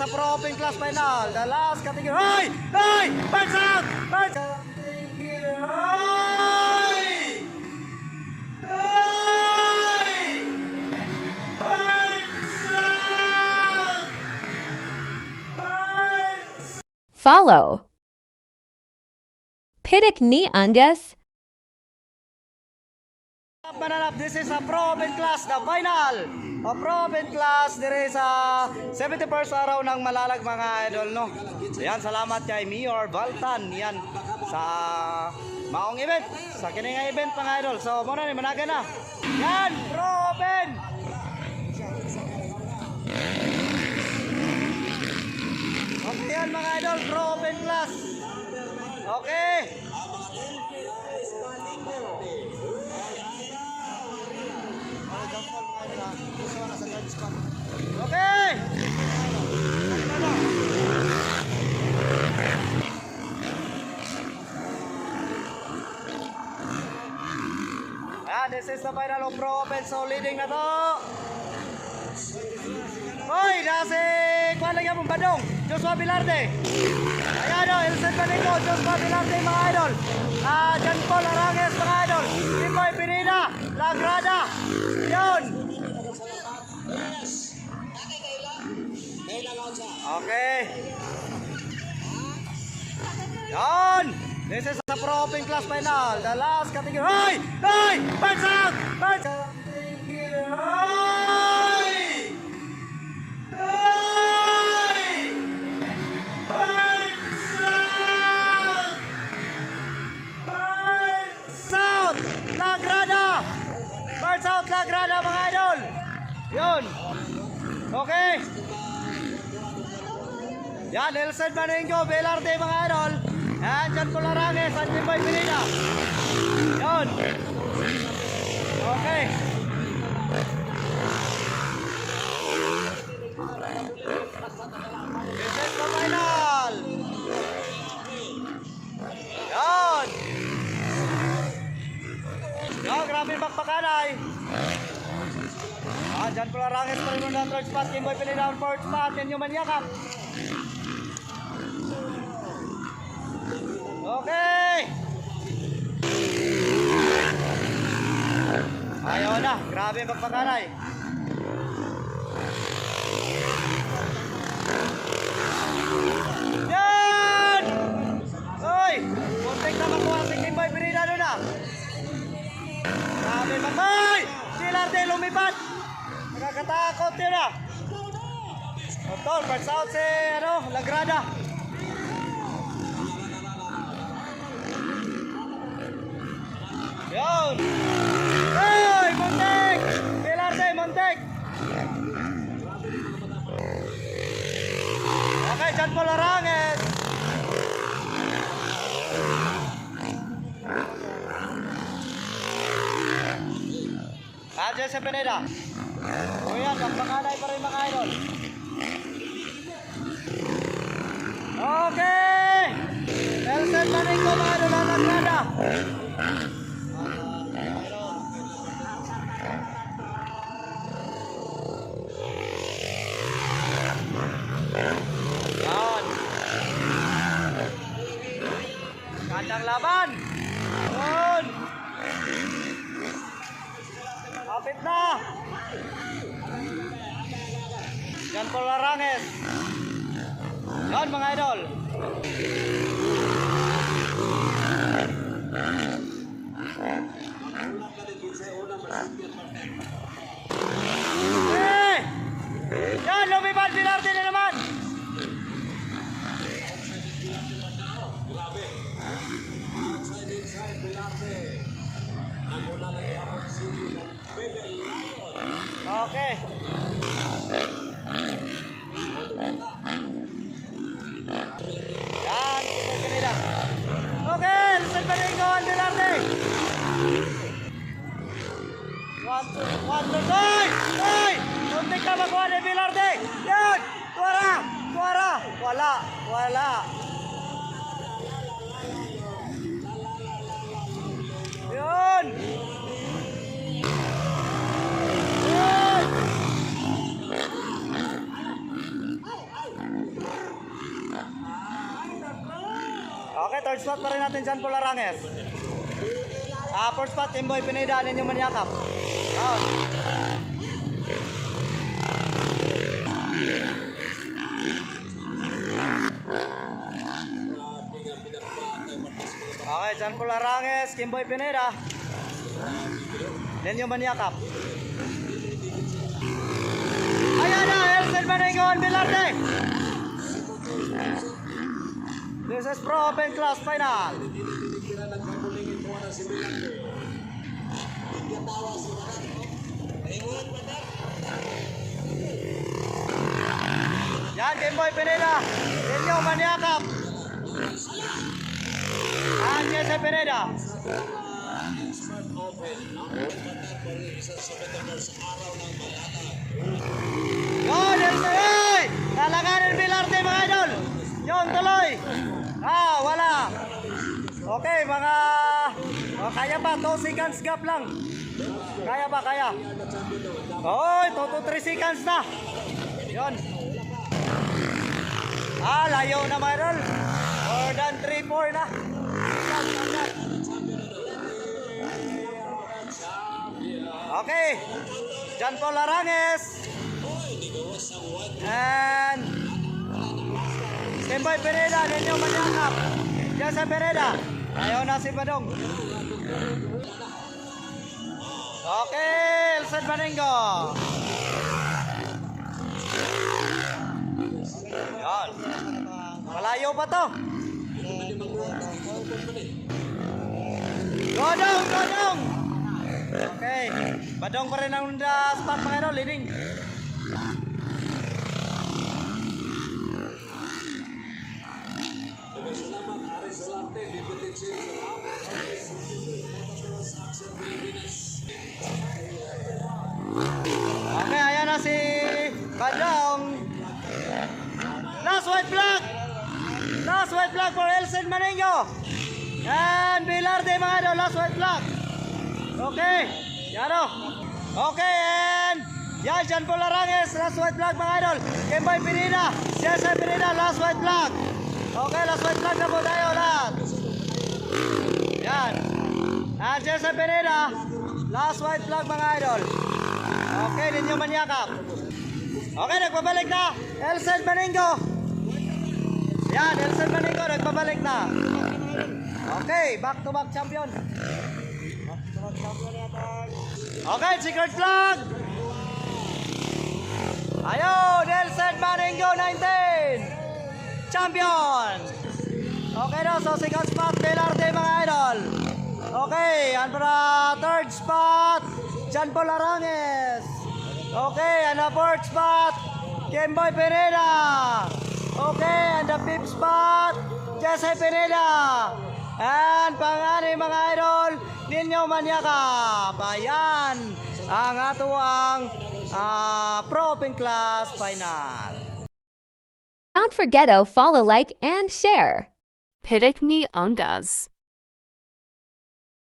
Sa Pro Open Class Final, the last category. Hoy! Hoy! Birds out! Birds out! Hoy! Hoy! Birds out! Birds Follow. Pitik ni Undes. Mananap, this is a Pro Open Class, the final. A Pro Open Class, dire sa 71st araw ng malalag mga idol, no? Yan, salamat kay Mayor Valtan, yan, sa maong event, sa kining nga event mga idol. So, muna ni, managa na. Yan, Pro Open! Okay yan mga idol, Pro Open Class. Okay. The final Pro Open. So, leading na to. Hoy, nasi kuha lang yung badong. Joshua Bilarde. Ayan o, Elsen Panico, Joshua idol. Ah, Okay. Yan! This is the Pro Open Class Final. The last category. Hoy! Hoy! Birds out! Birds out! Lagrada! Birds out! Lagrada, idol! Yun! Okay! Yan, Nelson Manengo, Velarde mga idol. Yan, John Colaranges, Sanjay Boy Pinina. Yun. Okay. This is the final. Yan. Yan, grabe bakbakanay. Ah, John Colaranges pa rin muna third spot. Kim Boy Pinina on fourth spot. Yan. Ayaw na, grabe ang pagpakanay. Yan! Hoy! Kontek na makuha si Kimboy Pirina doon na. Grabe mag... Hoy! Si Larte lumipad! Nakakatakot yun ah! Otol, first out si ano, Lagrada. Yun! John Paul Aranges. Ah, Jesse Pineda. O yan, magpakanay pa rin mga idol. Okay! Nelson Maningo mga idol ang nagrada. Yan. Gandang laban. Yun. Kapit na. Yan po Laranges. Yan mga idol. Okay. Yan, ikot kanila. Okay, San Benito, Andilarte. One, two, one, two, three! Three! Muntik ka makuha ni Bilarde! Yan! Tuwara! Tuwara! Wala! Wala! Third spot pa rin natin dyan, Polaranges. Ah, fourth spot, Timboy Pineda, ninyo maniyakap. Out. Okay, dyan Polaranges, Kimboy Pineda. Ninyo maniyakap. Ayan na, Elsen Maningon, Bilarte. This is Pro Open Class Final. Yan, Game Boy Pineda. Inyo, maniakap. Yan, Jesse Pineda. Yun, Elsen, hey! Talaganin Bilarte, mga idol. Yun, tuloy. Ah, wala. Okay, mga... Oh, kaya pa, 2 seconds gap lang. Kaya ba, kaya? Oy, 2 to 3 seconds na. Yun. Ah, layo na idol. More than 3-4 na. Okay. Jan Paul Aranges. And Timboy Pereda, ninyo manyakap. Diyan sa Pereda. Ayaw na si Badong. Okay, Elson Baningo. Yan. Malayo pa to. Godong, godong. Okay. Badong pa rin ang uh, spot mga idol, leading. White flag for Elsen Maningo. And Bilarde mga idol, last white flag. Okay, yan o. Okay, and yan, Jan Polaranges, last white flag mga idol. Kembay Pinina, Jesse Pinina, last white flag. Okay, last white flag na po tayo lahat. Yan. And Jesse Pinina, last white flag mga idol. Okay, ninyo manyakap. Okay, nagpabalik na. Elsen Maningo. Yan, Elsen Maningo, nagpabalik na. Okay, back to back champion. Back to back champion. Okay, secret flag. Ayun, Elsen Maningo 19. Champion. Okay na, so second spot, Belarte mga idol. Okay, and para third spot, John Paul Aranges. Okay, and the fourth spot, Kimboy Pineda. Okay, and the fifth spot, Jesse Pineda. And pangani mga idol, ninyo manyakap. Ayan, ang atuang ah, Pro Open Class Final. Don't forget to follow, like, and share. Pitikni Ondas.